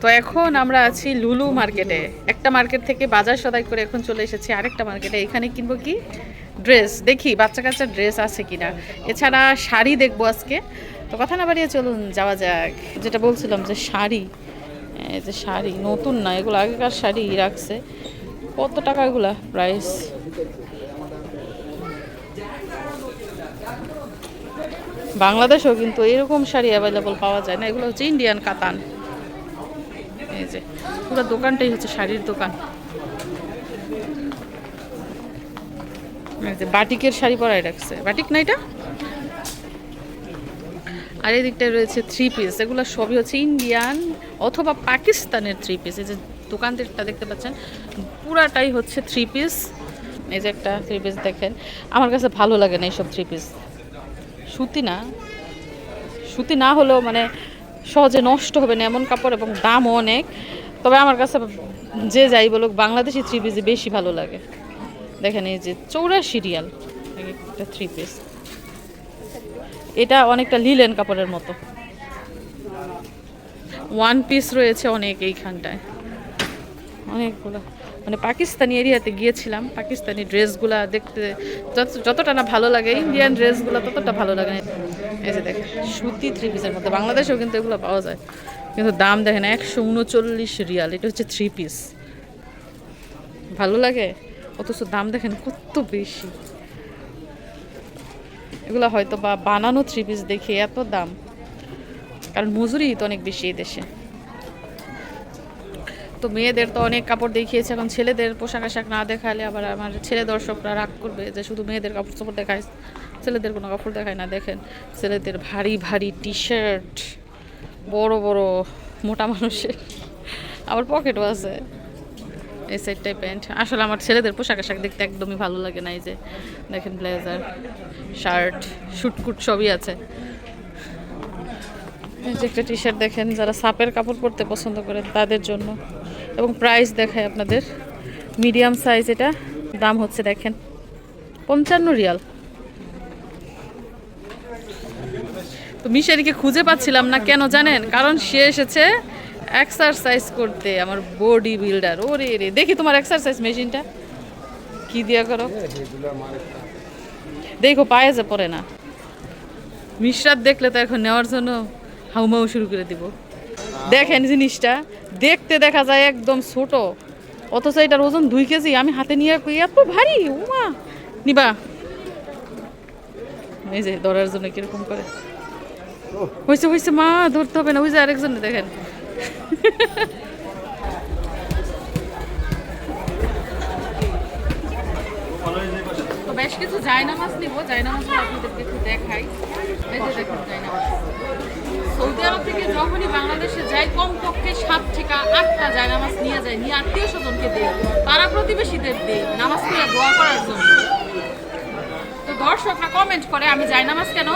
তো এখন আমরা আছি লুলু মার্কেটে। একটা মার্কেট থেকে বাজার সদাই করে এখন চলে এসেছি আরেকটা মার্কেটে। এখানে কিনবো কি? ড্রেস। দেখি, বাচ্চা কাচ্চা ড্রেস আছে কিনা। এছাড়া শাড়ি দেখব আজকে। তো কথা না বাড়িয়ে চলুন, যাওয়া যাক। যেটা বলছিলাম যে শাড়ি, এই যে শাড়ি, নতুন না, এগুলো আগেকার শাড়ি রাখছে। কত টাকা এগুলা প্রাইস বাংলাদেশেও কিন্তু এরকম শাড়ি অ্যাভেলেবল পাওয়া যায় না। এগুলো হচ্ছে ইন্ডিয়ান কাতান। এই যে, পুরো দোকানটাই হচ্ছে শাড়ির দোকান। যে বাটিকের শাড়ি পরাই রাখছে। বাটিক না এটা? আর এই দিকটায় রয়েছে থ্রি পিস এগুলো সবই হচ্ছে ইন্ডিয়ান অথবা পাকিস্তানের থ্রি পিস এই যে দোকানটা দেখতে পাচ্ছেন, পুরাটাই হচ্ছে থ্রি পিস এই যে একটা থ্রি পিস দেখেন, আমার কাছে ভালো লাগে না এইসব থ্রি পিস সুতি না সুতি না হলেও মানে সহজে নষ্ট হবে না, এমন কাপড় এবং দামও অনেক। তবে আমার কাছে যে যাই বলুক, বাংলাদেশি থ্রি পিসই বেশি ভালো লাগে। দেখেন এই যে চৌরাশি রিয়াল একটা থ্রি পিস এটা অনেকটা লিলেন কাপড়ের মতো। ওয়ান পিস রয়েছে অনেক এইখানটায়। অনেকগুলো। মানে পাকিস্তানি এরিয়াতে গিয়েছিলাম, পাকিস্তানি ড্রেসগুলা দেখতে যত- যতটা না ভালো লাগে ইন্ডিয়ান ড্রেসগুলো ততটা ভালো লাগে না। এই যে দেখেন, সুতি থ্রি পিসের মধ্যে। বাংলাদেশেও কিন্তু এগুলো পাওয়া যায়। কিন্তু দাম দেখেন, একশো উনচল্লিশ রিয়াল। এটা হচ্ছে থ্রি পিস ভালো লাগে? অথচ দাম দেখেন কত বেশি। এগুলো হয়তো বা বানানো থ্রি পিস দেখে এত দাম। কারণ মজুরি তো অনেক বেশি এই দেশে। তো মেয়েদের তো অনেক কাপড় দেখিয়েছে। এখন ছেলেদের পোশাক আশাক না দেখালে আবার আমার ছেলে দর্শকরা রাগ করবে যে শুধু মেয়েদের কাপড় চোপড় দেখায়। ছেলেদের কোনো কাপড় দেখায় না, দেখেন। ছেলেদের ভারী ভারী টি শার্ট বড় বড়, মোটা মানুষের। আবার পকেটও আছে। এই সাইডটাই প্যান্ট আসলে আমার ছেলেদের পোশাক আশাক দেখতে একদমই ভালো লাগে না, এই যে দেখেন ব্লেজার শার্ট শুটকুট সবই আছে। যে একটা টি শার্ট দেখেন, যারা সাপের কাপড় পরতে পছন্দ করেন তাদের জন্য। এবং প্রাইস দেখায় আপনাদের। মিডিয়াম সাইজ এটা, দাম হচ্ছে দেখেন পঞ্চান্ন রিয়াল। মিশারিকে খুঁজে পাচ্ছিলাম না, কেন জানেন? কারণ সে এসেছে এক্সারসাইজ করতে, আমার বডি বিল্ডার ওরে রে, দেখি তোমার এক্সারসাইজ মেশিনটা কি দিয়া করো? দেখো পায়ে যে পড়ে না। মিশ্রাত দেখলে তো এখন নেওয়ার জন্য হাউমাউ শুরু করে দিব। দেখেন জিনিসটা, দেখতে দেখা যায় একদম ছোট। অথচ এটার ওজন দুই কেজি, আমি হাতে নিয়ে এত ভারী, উমা! নিবা। এই যে, ধরার জন্য কীরকম করে। হয়েছে হয়েছে মা, ধরতে হবে না ওই যে আরেকজন দেখেন বেশ কিছু জায়নামাজ নিব দেখাই। সৌদি আরব থেকে যখনই বাংলাদেশে সাত আটটা জায়নামাজ নিয়ে যায়, নিয়ে আত্মীয় প্রতিবেশীদের নামাজ তো দর্শকরা কমেন্ট করে, আমি জায়নামাজ কেন?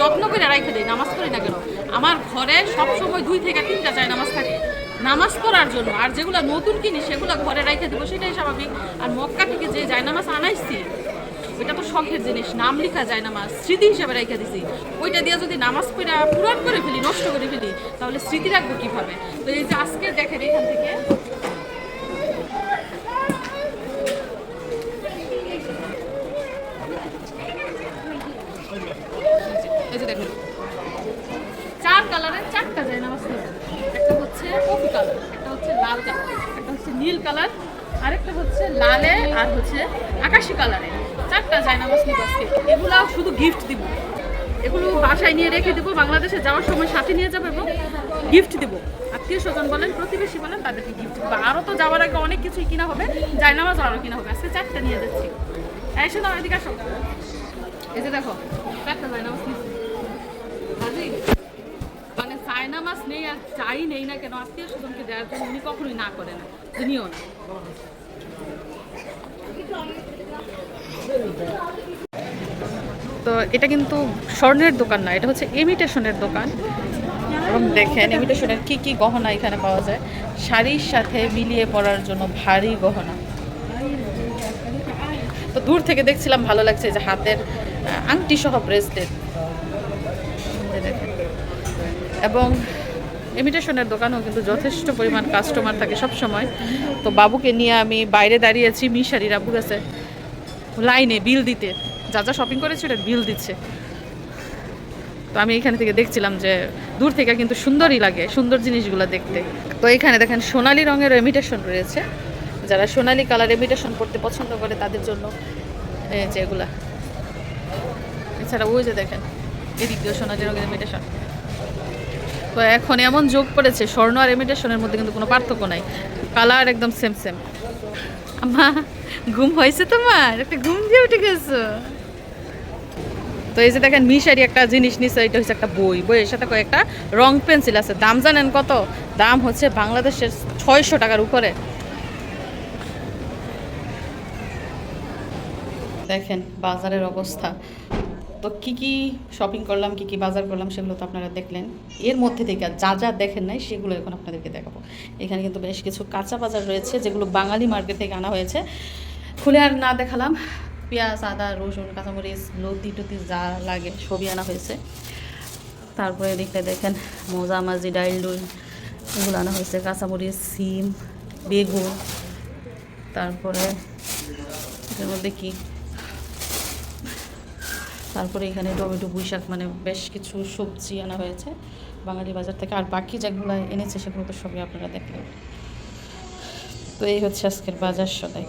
যত্ন করে রাখে দেয় নামাজ পড়ি না কেন? আমার ঘরে সবসময় দুই থেকে তিনটা চাই নামাজ থাকে। নামাজ পড়ার জন্য, আর যেগুলো নতুন কিনি সেগুলো ঘরে রেখে দেবো, সেটাই স্বাভাবিক। আর মক্কা থেকে যে জায়নামাজ আনাইছি, ওইটা তো শখের জিনিস, নাম লেখা যায় নামাজ স্মৃতি হিসেবে রেখে দিছি। ওইটা দিয়ে যদি নামাজ পড়া পূরণ করে ফেলি, নষ্ট করে ফেলি, তাহলে স্মৃতি রাখব কীভাবে? তো এই যে আজকে দেখেন এখান থেকে। চার কালারের চারটা যায় নামাজ একটা হচ্ছে কালার একটা হচ্ছে লাল কালার একটা হচ্ছে নীল কালার আরেকটা হচ্ছে লালে আর হচ্ছে আকাশি কালারে চারটা যায় নামাজ নিব আজকে এগুলো শুধু গিফট দিব। এগুলো বাসায় নিয়ে রেখে দেবো, বাংলাদেশে যাওয়ার সময় সাথে নিয়ে যাব এবং গিফট দেবো। আত্মীয় স্বজন বলেন, প্রতিবেশী বলেন, তাদেরকে গিফট দেবো। আরও তো যাওয়ার আগে অনেক কিছুই কিনা হবে জায়নামাজ আরও কিনা হবে। আজকে চারটা নিয়ে যাচ্ছি। এসে দাও এদিকে আসো। এই যে দেখো, চারটা জায়নামাজ নিচ্ছি মানে চায়না মাছ নেই আর চাই নেই না কেন? আত্মীয় স্বজনকে দেওয়ার জন্য উনি কখনোই না করে না। উনিও না। তো এটা কিন্তু স্বর্ণের দোকান না, এটা হচ্ছে ইমিটেশনের দোকান। এবং দেখেন ইমিটেশনের কি কি গহনা এখানে পাওয়া যায়। শাড়ির সাথে মিলিয়ে পরার জন্য ভারী গহনা। তো দূর থেকে দেখছিলাম, ভালো লাগছে যে হাতের আংটি সহ ব্রেসলেট দেখেন এবং ইমিটেশনের দোকানেও কিন্তু যথেষ্ট পরিমাণ কাস্টমার থাকে সব সময় তো বাবুকে নিয়ে আমি বাইরে দাঁড়িয়েছি মিশারির আব্বু কাছে লাইনে বিল দিতে। যা যা শপিং করেছে ওটা বিল দিচ্ছে। তো আমি এখান থেকে দেখছিলাম যে দূর থেকে কিন্তু সুন্দরই লাগে, সুন্দর জিনিসগুলো দেখতে। তো এখানে দেখেন সোনালি রঙের ইমিটেশন রয়েছে। যারা সোনালি কালার ইমিটেশন করতে পছন্দ করে তাদের জন্য যে এগুলা। এছাড়া ওই যে দেখেন, এদিক দিয়ে সোনালি রঙের ইমিটেশন তো এখন এমন যোগ পড়েছে, স্বর্ণ আর ইমিটেশনের মধ্যে কিন্তু কোনো পার্থক্য নাই। কালার একদম সেম সেম আমা ঘুম হয়েছে তোমার? একটা ঘুম দিয়ে উঠে গেছো? তো এই যে দেখেন, মিশারি একটা জিনিস নিচ্ছে এটা হচ্ছে একটা বই। বইয়ের সাথে কয়েকটা রং পেন্সিল আছে। দাম জানেন কত? দাম হচ্ছে বাংলাদেশের ছয়শো টাকার উপরে। দেখেন, বাজারের অবস্থা। তো কি কি শপিং করলাম, কি কি বাজার করলাম, সেগুলো তো আপনারা দেখলেন। এর মধ্যে থেকে যা যা দেখেন নাই, সেগুলো এখন আপনাদেরকে দেখাবো। এখানে কিন্তু বেশ কিছু কাঁচা বাজার রয়েছে, যেগুলো বাঙালি মার্কেট থেকে আনা হয়েছে। খুলে আর না দেখালাম। পেঁয়াজ, আদা, রসুন, কাঁচামরিচ, লতি টতি যা লাগে, সবই আনা হয়েছে। তারপরে এদিকে দেখেন, মোজা, মাজি, ডাইল ডুল এগুলো আনা হয়েছে। কাঁচামরিচ, সিম, বেগুন, তারপরে এর মধ্যে কি? তারপরে এখানে টমেটো পুঁই শাক মানে বেশ কিছু সবজি আনা হয়েছে বাঙালি বাজার থেকে। আর বাকি যেগুলো এনেছে সেগুলো তো সবই আপনারা দেখলেন। তো এই হচ্ছে আজকের বাজার সদাই।